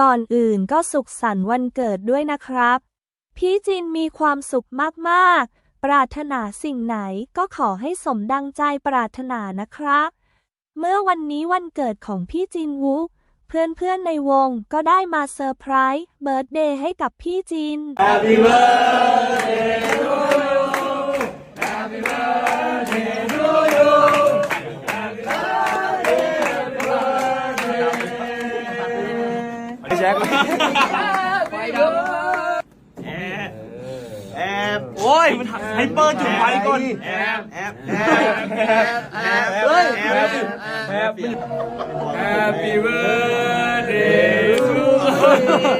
ก่อนอื่นก็สุขสันต์วันเกิดด้วยนะครับ พี่จินมีความสุขมากๆ ปรารถนาสิ่งไหนก็ขอให้สมดังใจปรารถนานะครับ เมื่อวันนี้วันเกิดของพี่จินวุเพื่อนๆในวงก็ได้มาเซอร์ไพรส์เบิร์ดเดย์ให้กับพี่จิน Happy birthday แจ็คไปดับแอบแอบโอ้ยมันให้เปิดจุดไฟก่อนแอบแอบแอบแอบแอบเฮ้ยแอบแอบ Happy birthday to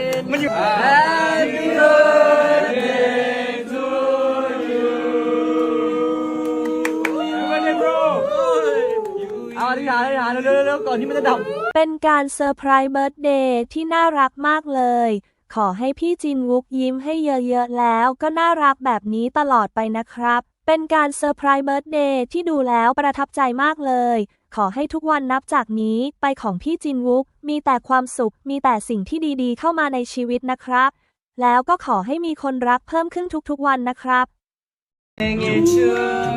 you เอาอธิษานอธิษฐานเร็วเร็วก่อนที่มันจะดับ เป็นการเซอร์ไพรส์เบิร์ตเดย์ที่น่ารักมากเลย ขอให้พี่จินวุกยิ้มให้เยอะๆแล้วก็น่ารักแบบนี้ตลอดไปนะครับ เป็นการเซอร์ไพรส์เบิร์ตเดย์ที่ดูแล้วประทับใจมากเลย ขอให้ทุกวันนับจากนี้ไปของพี่จินวุกมีแต่ความสุข มีแต่สิ่งที่ดีๆ เข้ามาในชีวิตนะครับ แล้วก็ขอให้มีคนรักเพิ่มขึ้นทุกๆวันนะครับ Hang it up.